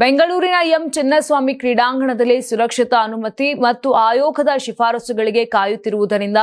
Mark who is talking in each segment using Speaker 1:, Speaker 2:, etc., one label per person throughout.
Speaker 1: ಬೆಂಗಳೂರಿನ ಎಂ ಚಿನ್ನಸ್ವಾಮಿ ಕ್ರೀಡಾಂಗಣದಲ್ಲಿ ಸುರಕ್ಷತಾ ಅನುಮತಿ ಮತ್ತು ಆಯೋಗದ ಶಿಫಾರಸುಗಳಿಗೆ ಕಾಯುತ್ತಿರುವುದರಿಂದ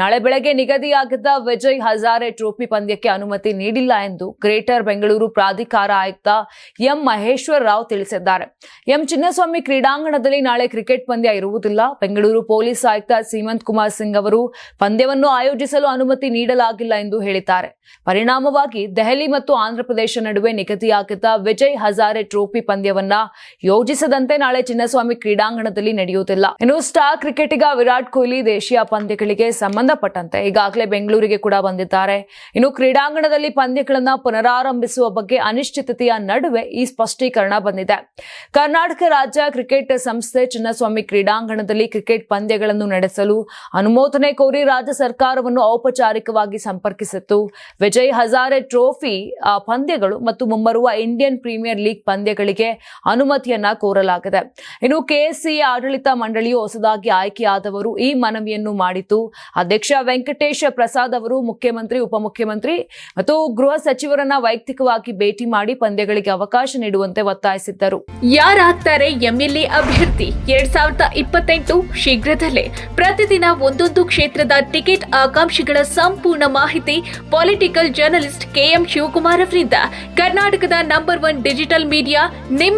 Speaker 1: ನಾಳೆ ಬೆಳಗ್ಗೆ ನಿಗದಿಯಾಗಿದ್ದ ವಿಜಯ್ ಹಜಾರೆ ಟ್ರೋಫಿ ಪಂದ್ಯಕ್ಕೆ ಅನುಮತಿ ನೀಡಿಲ್ಲ ಎಂದು ಗ್ರೇಟರ್ ಬೆಂಗಳೂರು ಪ್ರಾಧಿಕಾರ ಆಯುಕ್ತ ಎಂ ಮಹೇಶ್ವರ ರಾವ್ ತಿಳಿಸಿದ್ದಾರೆ. ಎಂ ಚಿನ್ನಸ್ವಾಮಿ ಕ್ರೀಡಾಂಗಣದಲ್ಲಿ ನಾಳೆ ಕ್ರಿಕೆಟ್ ಪಂದ್ಯ ಇರುವುದಿಲ್ಲ. ಬೆಂಗಳೂರು ಪೊಲೀಸ್ ಆಯುಕ್ತ ಸೀಮಂತ್ ಕುಮಾರ್ ಸಿಂಗ್ ಅವರು ಪಂದ್ಯವನ್ನು ಆಯೋಜಿಸಲು ಅನುಮತಿ ನೀಡಲಾಗಿಲ್ಲ ಎಂದು ಹೇಳಿದ್ದಾರೆ. ಪರಿಣಾಮವಾಗಿ ದೆಹಲಿ ಮತ್ತು ಆಂಧ್ರಪ್ರದೇಶ ನಡುವೆ ನಿಗದಿಯಾಗಿದ್ದ ವಿಜಯ್ ಹಜಾರೆ ಟ್ರೋಫಿ ಪಂದ್ಯವನ್ನ ಯೋಜಿಸದಂತೆ ನಾಳೆ ಚಿನ್ನಸ್ವಾಮಿ ಕ್ರೀಡಾಂಗಣದಲ್ಲಿ ನಡೆಯುವುದಿಲ್ಲ. ಇನ್ನು ಸ್ಟಾರ್ ಕ್ರಿಕೆಟಿಗ ವಿರಾಟ್ ಕೊಹ್ಲಿ ದೇಶೀಯ ಪಂದ್ಯಗಳಿಗೆ ಸಂಬಂಧಪಟ್ಟಂತೆ ಈಗಾಗಲೇ ಬೆಂಗಳೂರಿಗೆ ಕೂಡ ಬಂದಿದ್ದಾರೆ. ಇನ್ನು ಕ್ರೀಡಾಂಗಣದಲ್ಲಿ ಪಂದ್ಯಗಳನ್ನ ಪುನರಾರಂಭಿಸುವ ಬಗ್ಗೆ ಅನಿಶ್ಚಿತತೆಯ ನಡುವೆ ಈ ಸ್ಪಷ್ಟೀಕರಣ ಬಂದಿದೆ. ಕರ್ನಾಟಕ ರಾಜ್ಯ ಕ್ರಿಕೆಟ್ ಸಂಸ್ಥೆ ಚಿನ್ನಸ್ವಾಮಿ ಕ್ರೀಡಾಂಗಣದಲ್ಲಿ ಕ್ರಿಕೆಟ್ ಪಂದ್ಯಗಳನ್ನು ನಡೆಸಲು ಅನುಮೋದನೆ ಕೋರಿ ರಾಜ್ಯ ಸರ್ಕಾರವನ್ನು ಔಪಚಾರಿಕವಾಗಿ ಸಂಪರ್ಕಿಸಿತ್ತು. ವಿಜಯ್ ಹಜಾರೆ ಟ್ರೋಫಿ ಪಂದ್ಯಗಳು ಮತ್ತು ಮುಂಬರುವ ಇಂಡಿಯನ್ ಪ್ರೀಮಿಯರ್ ಲೀಗ್ ಪಂದ್ಯಗಳಿಗೆ ಅನುಮತಿಯನ್ನ ಕೋರಲಾಗಿದೆ. ಇನ್ನು ಕೆಎಸ್ಸಿ ಆಡಳಿತ ಮಂಡಳಿಯು ಹೊಸದಾಗಿ ಆಯ್ಕೆಯಾದವರು ಈ ಮನವಿಯನ್ನು ಮಾಡಿತು. ಅಧ್ಯಕ್ಷ ವೆಂಕಟೇಶ ಪ್ರಸಾದ್ ಅವರು ಮುಖ್ಯಮಂತ್ರಿ, ಉಪಮುಖ್ಯಮಂತ್ರಿ ಮತ್ತು ಗೃಹ ಸಚಿವರನ್ನ ವೈಯಕ್ತಿಕವಾಗಿ ಭೇಟಿ ಮಾಡಿ ಪಂದ್ಯಗಳಿಗೆ ಅವಕಾಶ ನೀಡುವಂತೆ ಒತ್ತಾಯಿಸಿದ್ದರು.
Speaker 2: ಯಾರಾಗ್ತಾರೆ ಎಂಎಲ್ಎ ಅಭ್ಯರ್ಥಿ? ಎರಡ್ ಸಾವಿರದ ಇಪ್ಪತ್ತೆಂಟು ಶೀಘ್ರದಲ್ಲೇ ಪ್ರತಿದಿನ ಒಂದೊಂದು ಕ್ಷೇತ್ರದ ಟಿಕೆಟ್ ಆಕಾಂಕ್ಷಿಗಳ ಸಂಪೂರ್ಣ ಮಾಹಿತಿ ಪೊಲಿಟಿಕಲ್ ಜರ್ನಲಿಸ್ಟ್ ಕೆಎಂ ಶಿವಕುಮಾರ್ ಅವರಿಂದ. ಕರ್ನಾಟಕದ ನಂಬರ್ ಒನ್ ಡಿಜಿಟಲ್ ಮೀಡಿಯಾ, ನಿಮ್ಮ